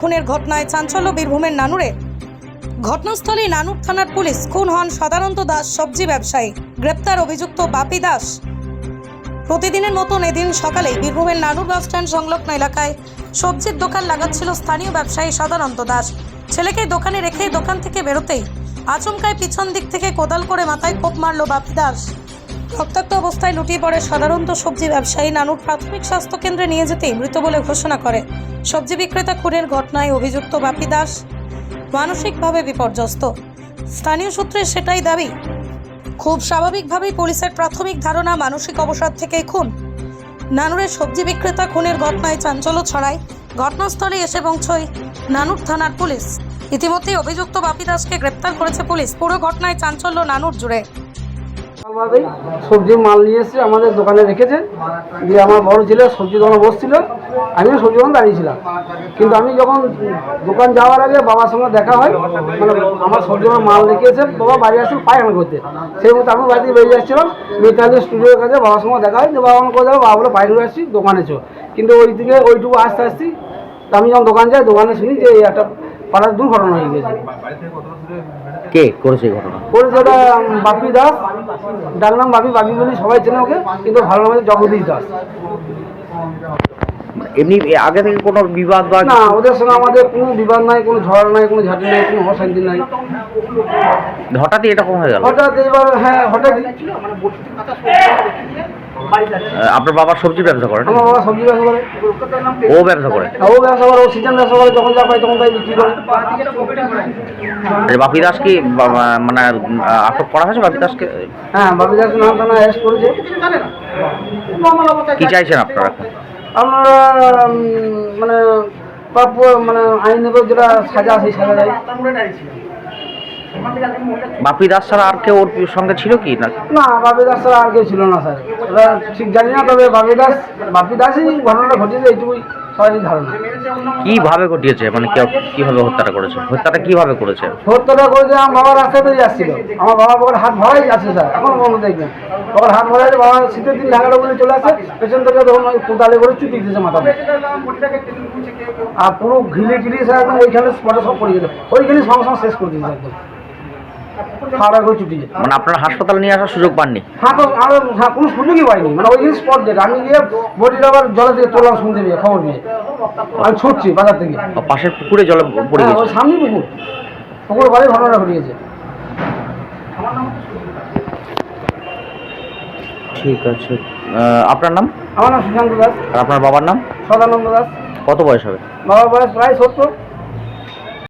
খুনের ঘটনায় চাঞ্চল্য বীরভূমের নানুরে। ঘটনাস্থলে নানুর থানার পুলিশ খুন হন সদানন্দ দাস সবজি ব্যবসায়ী, গ্রেপ্তার অভিযুক্ত বাপি দাস। প্রতিদিনের মতন এদিন সকালে বীরভূমের নানুর বাস স্ট্যান্ড সংলগ্ন এলাকায় সবজির দোকান লাগাচ্ছিল স্থানীয় ব্যবসায়ী সদানন্দ দাস। ছেলেকে দোকানে রেখে দোকান থেকে বেরোতেই আচমকায় পিছন দিক থেকে কোদাল করে মাথায় কোপ মারল বাপি দাস। রক্তাক্ত অবস্থায় লুটিয়ে পড়ে সাধারণত সবজি ব্যবসায়ী নানুর প্রাথমিক স্বাস্থ্য কেন্দ্রে নিয়ে যেতেই মৃত বলে ঘোষণা করে। সবজি বিক্রেতা খুনের ঘটনায় অভিযুক্ত বাপি দাস মানসিকভাবে বিপর্যস্ত। স্থানীয় সূত্রে সেটাই দাবি। খুব স্বাভাবিকভাবেই পুলিশের প্রাথমিক ধারণা মানসিক অবসাদ থেকেই খুন। নানুরের সবজি বিক্রেতা খুনের ঘটনায় চাঞ্চল্য ছড়ায়। ঘটনাস্থলে এসে পৌঁছয় নানুর থানার পুলিশ। ইতিমধ্যেই অভিযুক্ত বাপি দাসকে গ্রেপ্তার করেছে পুলিশ। পুরো ঘটনায় চাঞ্চল্য নানুর জুড়ে। সকালবেলাতেই সবজি মাল নিয়ে এসে আমাদের দোকানে রেখেছে দিয়ে আমার বড় ছেলে সবজি দোকানে বসছিল আমিও সবজি দোকানে দাঁড়িয়েছিলাম কিন্তু আমি যখন দোকান যাওয়ার আগে বাবার সঙ্গে দেখা হয় মানে আমার সবজি দোকানে মাল রেখে এসে বাবা বাড়ি আসছিল পায়খানা করতে। সেই মতো আমি বাড়ি থেকে বেরিয়ে যাচ্ছিলাম মেকালি স্টুডিওর কাছে বাবার সঙ্গে দেখা হয় যে বাবা আমাকে যাব বাবা বলে বাইরে আসছি দোকানে চো। কিন্তু ওই দিকে ওইটুকু আসতে আসছি তা আমি যখন দোকান যাই দোকানে শুনি যে একটা পাড়ার দুর্ঘটনা হয়ে গেছে। কে করেছে ঘটনা? করেছে ওটা বাপি দাস। ডাক নাম বাবি বাবি বলি সবাই চেনে ওকে কিন্তু ভালো নাম জগদীশ দাস এমনি আগে থেকে কোনো বিবাদ বা না ওদের সঙ্গে আমাদের কোনো বিবাদ নাই কোনো ঝড় নাই কোনো ঝাঁটি নাই কোনো অশান্তি নাই। হঠাৎই এরকম হয়ে গেল? হঠাৎ এবার হ্যাঁ হঠাৎই। আপনার বাবার সবজি ব্যবসা করেন? আমার বাবা সবজি ব্যবসা করে। ও ব্যবসা করে? ও ব্যবসা করে ও সিজন ব্যবসা করে যখন যা পাই তখন তাই বিক্রি করে। বাপি দাস কি মানে আটক করা হয়েছে বাপি দাসকে হ্যাঁ বাপি দাস নাম থানা অ্যারেস্ট করেছে। কি চাইছেন আপনারা? উম, মানে প্রাপ্য মানে আইনগত যেটা সাজা সেই সাজা যায় বাপি দাস ছাড়া আর কেউ ওর সঙ্গে ছিল কি না? না বাপি দাস ছাড়া আর কেউ ছিল না স্যার। ঠিক জানি না তবে বাপি দাস বাপি দাসই ঘটনাটা ঘটেছে এইটুকুই। সবারই ধারণা। কীভাবে ঘটিয়েছে? মানে কীভাবে হত্যাটা করেছে? হত্যাটা কীভাবে করেছে? হত্যাটা করেছে আমার বাবার রাস্তায় বেরিয়ে যাচ্ছিল আমার বাবা বাবার হাত ভরাই আছে স্যার। এখন বন্ধ দেখবেন বাবার হাত ভরাই বাবা শীতের দিন ঢাকাটা বলে চলে আসে পেছন থেকে তখন ওই কোদালে করে চুটি দিতেছে মাথাতে আর পুরো ঘিলে ঘিলে স্যার একদম ওইখানে স্পটে সব পড়ে গেছে। ওইখানে সঙ্গে সঙ্গে শেষ করে দিয়েছে একদম। করে মানে আপনারা হাসপাতালে নিয়ে আসার সুযোগ পাননি? হ্যাঁ তো আর হ্যাঁ কোনো সুযোগই পাইনি। মানে ওই স্পট ডেট আমি গিয়ে বডিটা আবার জলে থেকে তোলাম শুনতে পেয়ে খবর পেয়ে। আমি ছুটছি বাজার থেকে। পাশের পুকুরে জলে পড়ে হ্যাঁ গেছে? সামনে পুকুর। পুকুর বাড়ি ঘটনাটা ঘটিয়েছে ঠিক আছে। আহ, আপনার নাম? আমার নাম সুশান্ত দাস। আর আপনার বাবার নাম? সদানন্দ দাস। কত বয়স হবে? বাবার বয়স প্রায় সত্তর।